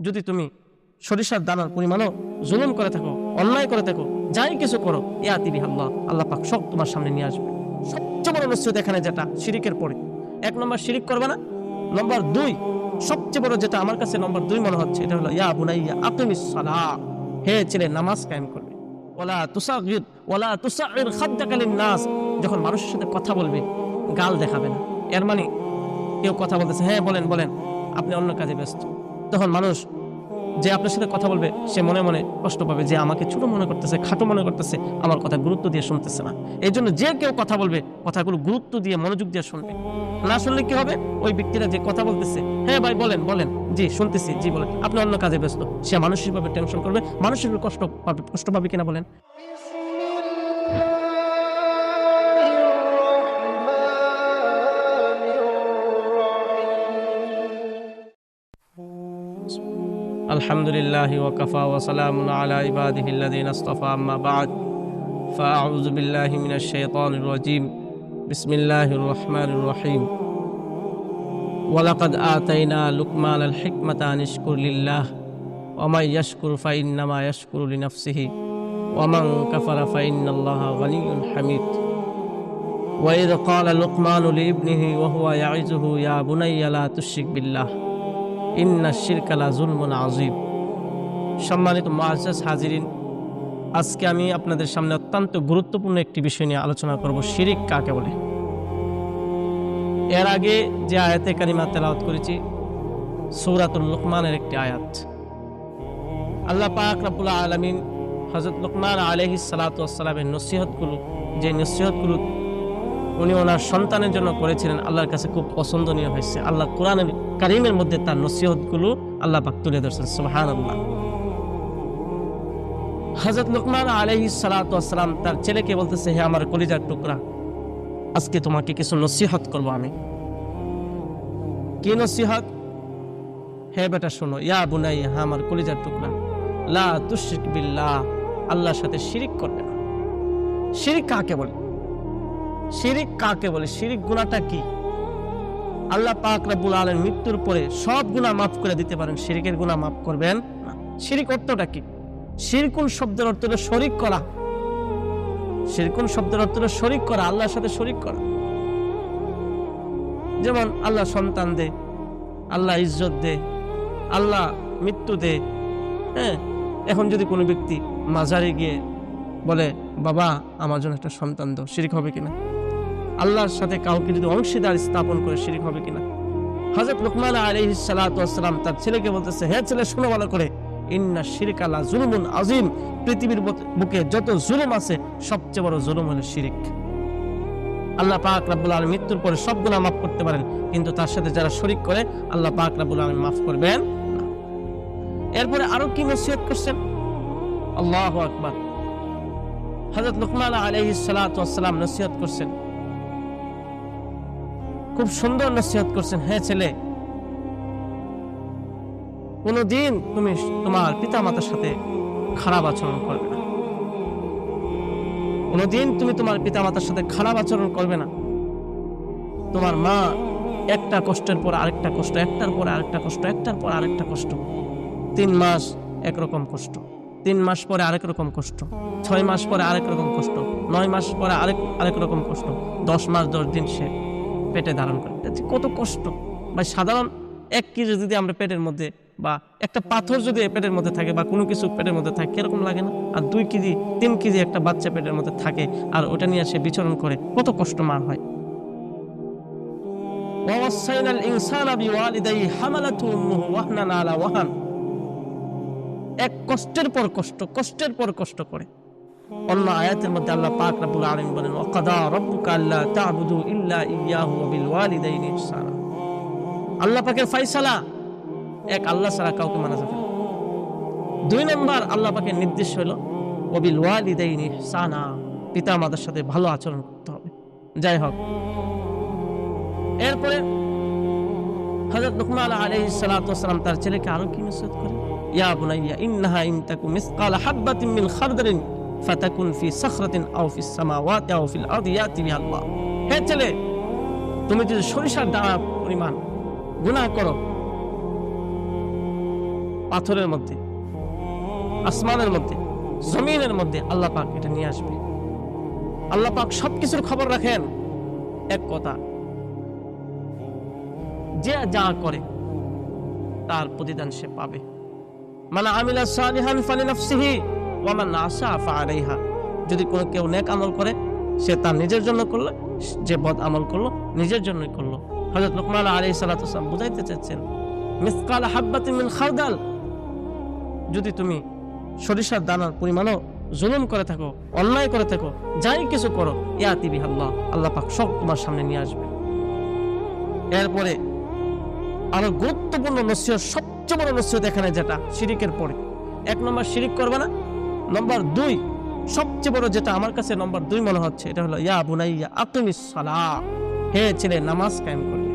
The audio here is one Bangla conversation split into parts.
যদি তুমি সরিষার দানার পরিমাণও জুলুম করে থাকো, অন্যায় করে থাকো, যাই কিছু করো, ইয়া তিবি আল্লাহ আল্লাহ পাক সব তোমার সামনে নিয়ে আসবে। সবচেয়ে বড় নসিহত এখানে যেটা, শিরিকের পরে। এক নম্বর শিরিক করবে না। নম্বর দুই, সবচেয়ে বড় যেটা আমার কাছে নম্বর দুই মনে হচ্ছে, এটা হলো, ইয়া বুনাইয়া, আকিমিস সালাহ। হে ছেলে, নামাজ কায়েম করবে। ওলা তুসাগির ওলা তুসাগির খাদ্দাকালীন নাস যখন মানুষের সাথে কথা বলবে, গাল দেখাবে না। এর মানে কেউ কথা বলতেছে হ্যাঁ বলেন বলেন। আপনি অন্য কাজে ব্যস্ত। তখন মানুষ যে আপনার সাথে কথা বলবে, সে মনে মনে কষ্ট পাবে যে আমাকে ছোট মনে করতেছে, খাটো মনে করতেছে, আমার কথা গুরুত্ব দিয়ে শুনতেছে না। এই জন্য যে কেউ কথা বলবে, কথাগুলো গুরুত্ব দিয়ে, মনোযোগ দিয়ে শুনবে। না শুনলে কি হবে? ওই ব্যক্তিরা যে কথা বলতেছে হ্যাঁ ভাই, বলেন বলেন। জি, শুনতেছি, জি, বলেন। আপনি অন্য কাজে ব্যস্ত। সে মানসিকভাবে টেনশন করবে মানসিকভাবে কষ্ট পাবে কষ্ট পাবে কিনা বলেন? الحمد لله وكفى وسلام على عباده الذين اصطفى أما بعد. فأعوذ بالله من الشيطان الرجيم. بسم الله الرحمن الرحيم. ولقد آتينا لقمان الحكمة أن اشكر لله. ومن يشكر فإنما يشكر لنفسه. ومن كفر فإن الله غني حميد. وإذ قال لقمان لابنه وهو يعظه يا بني لا تشرك بالله. আজিব সম্মানিত হাজিরিন, আজকে আমি আপনাদের সামনে অত্যন্ত গুরুত্বপূর্ণ একটি বিষয় নিয়ে আলোচনা করব, শিরিক কাকে বলে? এর আগে যে আয়াতে কারিমা তেলাওয়াত করেছি, সৌরাতুল লুকমানের একটি আয়াত। আল্লাহ পাক রাব্বুল আলামিন হযরত লুকমান আলাইহিস সালাতু ওয়াসসালামের নসিহতগুলো, যে নসিহতগুলো উনি ওনার সন্তানের জন্য করেছিলেন আল্লাহর কাছে খুব পছন্দনীয় হয়েছে। আল্লাহ কোরআনের কারিমের মধ্যে তার নসিহতগুলো আল্লাহ পাক তুলে ধরছেন সুবহান আল্লাহ হজরত লুকমান আলহি সালাতাম তার ছেলেকে বলতেছে, হে আমার কলিজার টুকরা, আজকে তোমাকে কিছু নসিহত করব আমি। কি নসিহত? হে বেটা, শোনো, ইয়া বুনাই হা আমার কলিজার টুকরা, লা তুশরিক বিল্লাহ, আল্লাহর সাথে শিরিক করবে না। শিরিক কাকে বলে? শিরিক কাকে বলে? শিরিক গুণাটা কি? আল্লাহ পাক রাব্বুল আলামিন মৃত্যুর পরে সব গুনাহ মাফ করে দিতে পারেন। শিরিকের গুনাহ মাফ করবেন না। শিরিক অর্থটা কি? শিরকুন শব্দের অর্থ হলো শরিক করা। শিরকুন শব্দের অর্থ হলো শরিক করা, আল্লাহর সাথে শরিক করা। যেমন আল্লাহ সন্তান দে, আল্লাহ ইজ্জত দে, আল্লাহ মৃত্যু দে হ্যাঁ? এখন যদি কোনো ব্যক্তি মাজারে গিয়ে বলে, বাবা, আমার জন্য একটা সন্তান দাও। শিরিক হবে কিনা? আল্লাহর সাথে কাউকে যদি অংশীদার স্থাপন করে শিরিক হবে কিনা? হজরত লুকমান আলাইহি সালাম তার ছেলেকে বলতেছে, হে ছেলে, শোনো ভালো করে। ইন্না শিরিক আলা জুলুমুন আজিম পৃথিবীর বুকে যত জুলুম আছে, সবচেয়ে বড় জুলুম হলো শিরিক। আল্লাহ পাক রাব্বুল আলামিন মৃত্যুর পরে সব গুনাহ মাফ করতে পারেন, কিন্তু তার সাথে যারা শরিক করে, আল্লাহ পাক রাব্বুল আলামিন মাফ করবেন এরপরে আরও কি নসিহত করছেন? আল্লাহ আকবার। হযরত লুকমান আলাইহিস সালাতু নসিহত করছেন খুব সুন্দর নসিহত করছেন হ্যাঁ ছেলে। কোনোদিন তুমি তোমার পিতা মাতার সাথে খারাপ আচরণ করবে না। কোনোদিন তুমি তোমার পিতা মাতার সাথে খারাপ আচরণ করবে না। তোমার মা একটা কষ্টের পর আরেকটা কষ্ট, একটার পর আরেকটা কষ্ট, একটার পর আরেকটা কষ্ট। তিন মাস একরকম কষ্ট, তিন মাস পরে আরেক রকম কষ্ট, ছয় মাস পরে আরেক রকম কষ্ট, নয় মাস পরে আরেক আরেক রকম কষ্ট, দশ মাস দশ দিন সে পেটে ধারণ করে। কত কষ্ট। বা সাধারণ এক কেজি যদি আমরা পেটের মধ্যে বা একটা পাথর যদি পেটের মধ্যে থাকে বা কোনো কিছু পেটের মধ্যে থাকে কীরকম লাগে না? আর দুই কেজি, তিন কেজি একটা বাচ্চা পেটের মধ্যে থাকে আর ওটা নিয়ে সে বিচরণ করে, কত কষ্ট মার হয়। এক কষ্টের পর কষ্ট, কষ্টের পর কষ্ট করে। আয়াতের মধ্যে আল্লাহ পাক আলামিন বলেন, ওয়াকাদা রাব্বুকা আল্লা তা'বুদু ইল্লা ইয়াহু বিল ওয়ালিদাইনি ইহসানা। আল্লাহ পাকের ফয়সালা এক, আল্লাহ ছাড়া কাউকে মানা যাবে না। দুই নম্বর, আল্লাহ পাকের নির্দেশ হলো ওয়ালিদাইনি ইহসানা। পিতা মাতার সাথে ভালো আচরণ করতে হবে। যাই হোক। এরপরে হযরত লুকমান তার ছেলেকে আরও কি নসিহত করেন? ইয়া বুনাইয়া, ইন্নাহা ইন তাকু মিসকাল হাববাতিন মিন খারদারিন। ফাতাকুন ফি সাখরাতিন আও ফিস সামাওয়াতি আও ফিল আরদি ইয়াতি আল্লাহ। হে ছেলে, তুমি যদি সরিষার পরিমাণ গুনাহ করো পাথরের মধ্যে, আসমানের মধ্যে, জমিনের মধ্যে আল্লাহ পাক এটা নিয়ে আসবে। আল্লাহ পাক সবকিছুর খবর রাখেন এক কথা, যে যা করে তার প্রতিদান সে পাবে। মানে আমিলা সালিহান ফালি নাফসিহি যদি কোনো কেউ নেক আমল করে, সে তার নিজের জন্য করল, যে বদ আমল করল, নিজের জন্যই করল। হযরত লুকমান সালাতু ওয়াসালাম বুঝাইতে চাচ্ছেন, মিসকাল মিন খারদাল যদি তুমি সরিষার দানার পরিমাণও জুলুম করে থাকো, অন্যায় করে থাকো, যাই কিছু করো ইয়াতি বিহাল্লাহ আল্লাহ পাক সব তোমার সামনে নিয়ে আসবে। এরপরে আরও গুরুত্বপূর্ণ নসিহত, সবচেয়ে বড় নসিহত এখানে যেটা, শিরিকের পরে। এক নম্বর, শিরিক করবে না নম্বর দুই, সবচেয়ে বড় যেটা আমার কাছে নম্বর দুই মনে হচ্ছে, এটা হলো, ইয়া বুনাইয়া, আকিমিস সালাহ। হে ছেলে, নামাজ কায়েম করবে।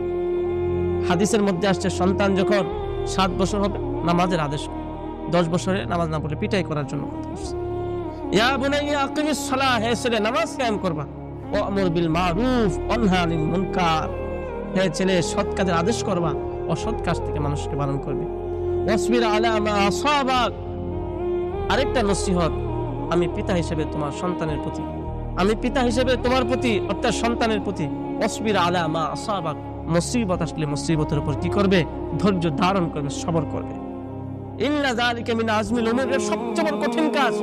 হাদিসের মধ্যে আসছে, সন্তান যখন সাত বছর হবে, নামাজের আদেশ দশ বছরে নামাজ না পড়লে পিটাই করার জন্য কথা বলছে। ইয়া বুনাইয়া, আকিমিস সালাহ, হে ছেলে, নামাজ কায়েম করবা। ও আমর বিল মারুফ অনহা আনিল মুনকার। হে ছেলে, সৎ কাজের আদেশ করবা, অসৎ কাজ থেকে মানুষকে বারণ করবে। ওয়াসবির আলা মা আসাবাক। আরেকটা নসিহত আমি পিতা হিসেবে তোমার সন্তানের প্রতি। আমি পিতা হিসেবে তোমার প্রতি, অর্থাৎ সন্তানের প্রতি অসবির আলা মা আসাবাক মুসিবত আসলে মুসিবতের উপর কি করবে? ধৈর্য ধারণ করবে, সবর করবে। ইন্না যালিকা মিন আজমিল উমুরের সবচেয়ে বড় কঠিন কাজ,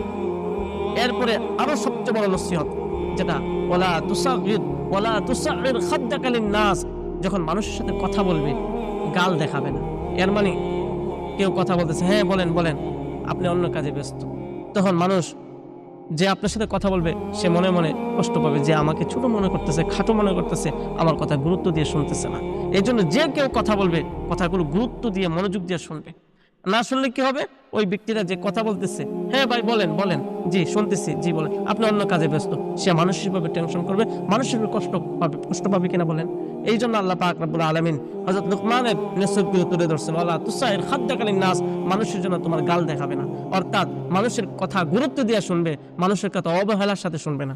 এরপরে আরও সবচেয়ে বড় নসিহত, যেটা ওলা তুসাগির ওলা তুসাগির খাদ্দাকালীন নাস যখন মানুষের সাথে কথা বলবে, গাল দেখাবে না। এর মানে কেউ কথা বলতেছে হ্যাঁ বলেন বলেন। আপনি অন্য কাজে ব্যস্ত। তখন মানুষ যে আপনার সাথে কথা বলবে, সে মনে মনে কষ্ট পাবে যে আমাকে ছোট মনে করতেছে, খাটো মনে করতেছে, আমার কথা গুরুত্ব দিয়ে শুনতেছে না। এই জন্য যে কেউ কথা বলবে, কথাগুলো গুরুত্ব দিয়ে, মনোযোগ দিয়ে শুনবে। না শুনলে কি হবে? ওই ব্যক্তিরা যে কথা বলতেছে। হ্যাঁ ভাই, বলেন বলেন। জি, শুনতেছি। জি, বলেন। আপনি অন্য কাজে ব্যস্ত। সে মানসিকভাবে টেনশন করবে। মানসিকভাবে কষ্ট পাবে কষ্ট পাবে কিনা বলেন? এই জন্য আল্লাহ পাক রাব্বুল আলামিন হযরত লুকমানের নেসবগুলো তুলে ধরছেন, ওয়ালা তুসাইর খাদ্দাকালীন নাস মানুষের জন্য তোমার গাল দেখাবে না। অর্থাৎ মানুষের কথা গুরুত্ব দিয়ে শুনবে, মানুষের কথা অবহেলার সাথে শুনবে না।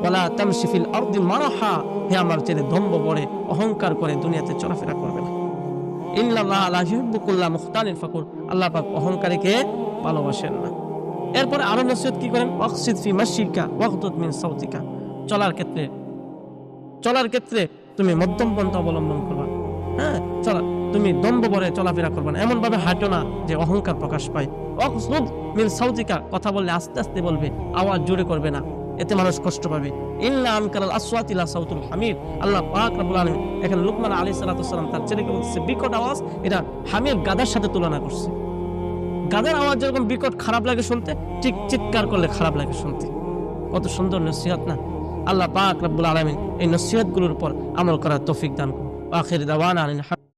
ওয়ালা তামশিফিল আরদি মারাহা হে আমার ছেলে দম্ভ পড়ে অহংকার করে দুনিয়াতে চলাফেরা করবে না। অহংকারীকে ভালোবাসেন না। এরপরে আরও নসিহত কি করেন? চলার ক্ষেত্রে চলার ক্ষেত্রে তুমি মধ্যম পন্থা অবলম্বন করবা। হ্যাঁ চলা, তুমি দম্ভ বরে চলাফেরা করবে না। এমন ভাবে হাঁটো না যে অহংকার প্রকাশ পায়। ওয়াকসুদ মিন সাউতিকা কথা বললে আস্তে আস্তে বলবে, আওয়াজ জোরে করবে না। এতে মানুষ কষ্ট পাবে। হামির আল্লাহ পাক রব্বুল আলামিন হামির গাদার সাথে তুলনা করছে। গাদার আওয়াজ যেরকম বিকট খারাপ লাগে শুনতে, ঠিক চিৎকার করলে খারাপ লাগে শুনতে। কত সুন্দর নসিহত না? আল্লাহ এই উপর আমল করার তৌফিক দান আখির